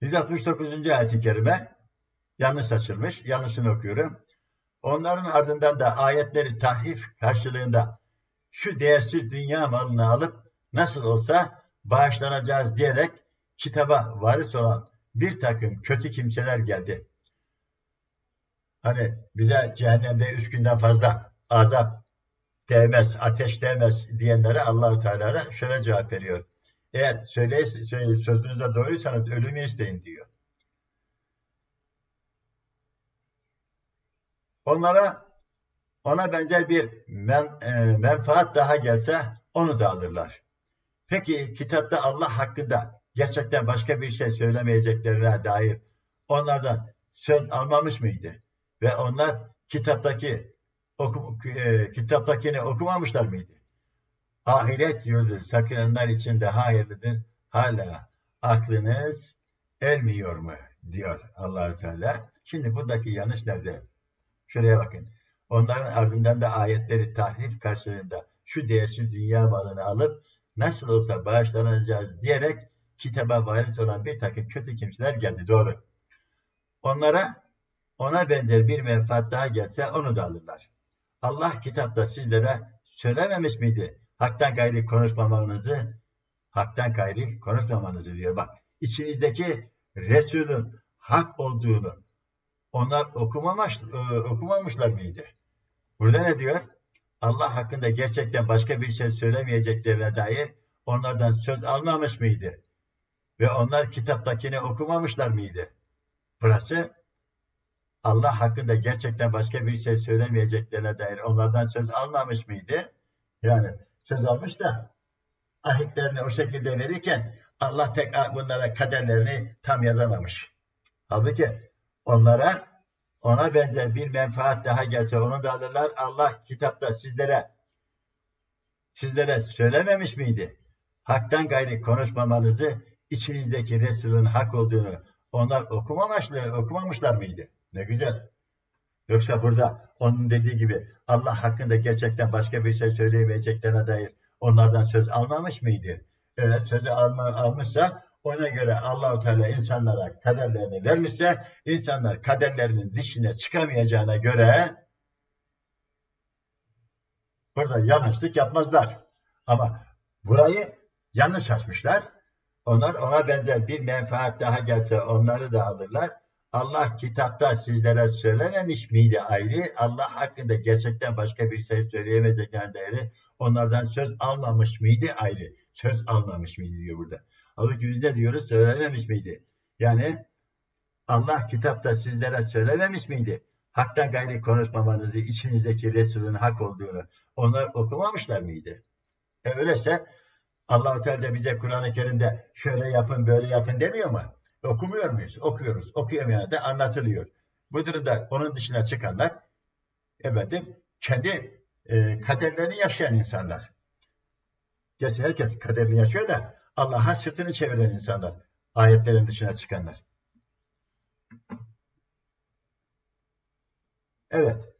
169. ayet-i kerime yanlış açılmış. Yanlışını okuyorum. Onların ardından da ayetleri tahrif karşılığında şu değersiz dünya malını alıp nasıl olsa bağışlanacağız diyerek kitaba varis olan bir takım kötü kimseler geldi. Hani bize cehennemde üç günden fazla azap değmez, ateş değmez diyenlere Allahu Teala da şöyle cevap veriyor. Eğer söyle, söyle, sözünüzde doğruysanız ölümü isteyin diyor. Onlara ona benzer bir men, e, menfaat daha gelse onu da alırlar. Peki kitapta Allah hakkında gerçekten başka bir şey söylemeyeceklerine dair onlardan söz almamış mıydı? Ve onlar kitaptaki oku, e, kitaptakini okumamışlar mıydı? Ahiret yurdu sakınanlar için de hayırlıdır. Hala aklınız ermiyor mu? diyor allah Teala. Şimdi buradaki yanlış nerede? Şuraya bakın. Onların ardından da ayetleri tahrif karşılığında şu değersiz dünya malını alıp nasıl olsa bağışlanacağız diyerek kitaba varis olan bir takım kötü kimseler geldi. Doğru. Onlara ona benzer bir menfaat daha gelse onu da alırlar. Allah kitapta sizlere söylememiş miydi? Haktan gayri konuşmamanızı, haktan gayri konuşmamanızı diyor. Bak, içinizdeki Resul'ün hak olduğunu onlar okumamış, e, okumamışlar mıydı? Burada ne diyor? Allah hakkında gerçekten başka bir şey söylemeyeceklerine dair onlardan söz almamış mıydı? Ve onlar kitaptakini okumamışlar mıydı? Burası Allah hakkında gerçekten başka bir şey söylemeyeceklerine dair onlardan söz almamış mıydı? Yani söz almış da ahitlerini o şekilde verirken Allah tek bunlara kaderlerini tam yazamamış. Halbuki onlara ona benzer bir menfaat daha gelse onu da alırlar. Allah kitapta sizlere sizlere söylememiş miydi? Haktan gayri konuşmamanızı içinizdeki Resul'ün hak olduğunu onlar okumamışlar, okumamışlar mıydı? Ne güzel. Yoksa burada onun dediği gibi Allah hakkında gerçekten başka bir şey söyleyemeyeceklerine dair onlardan söz almamış mıydı? Evet sözü alma, almışsa ona göre Allahu Teala insanlara kaderlerini vermişse insanlar kaderlerinin dışına çıkamayacağına göre burada yanlışlık yapmazlar. Ama burayı yanlış açmışlar. Onlar ona benzer bir menfaat daha gelse onları da alırlar. Allah kitapta sizlere söylememiş miydi ayrı? Allah hakkında gerçekten başka bir şey söyleyemeyeceklerine dair onlardan söz almamış mıydı ayrı? Söz almamış mıydı diyor burada. Halbuki biz de diyoruz söylememiş miydi? Yani Allah kitapta sizlere söylememiş miydi? Haktan gayri konuşmamanızı, içinizdeki Resulün hak olduğunu onlar okumamışlar mıydı? E öyleyse Allah-u Teala bize Kur'an-ı Kerim'de şöyle yapın, böyle yapın demiyor mu? Okumuyor muyuz? Okuyoruz. Okuyamayan da anlatılıyor. Bu durumda onun dışına çıkanlar efendim kendi e, kaderlerini yaşayan insanlar. Gerçi herkes kaderini yaşıyor da Allah'a sırtını çeviren insanlar. Ayetlerin dışına çıkanlar. Evet.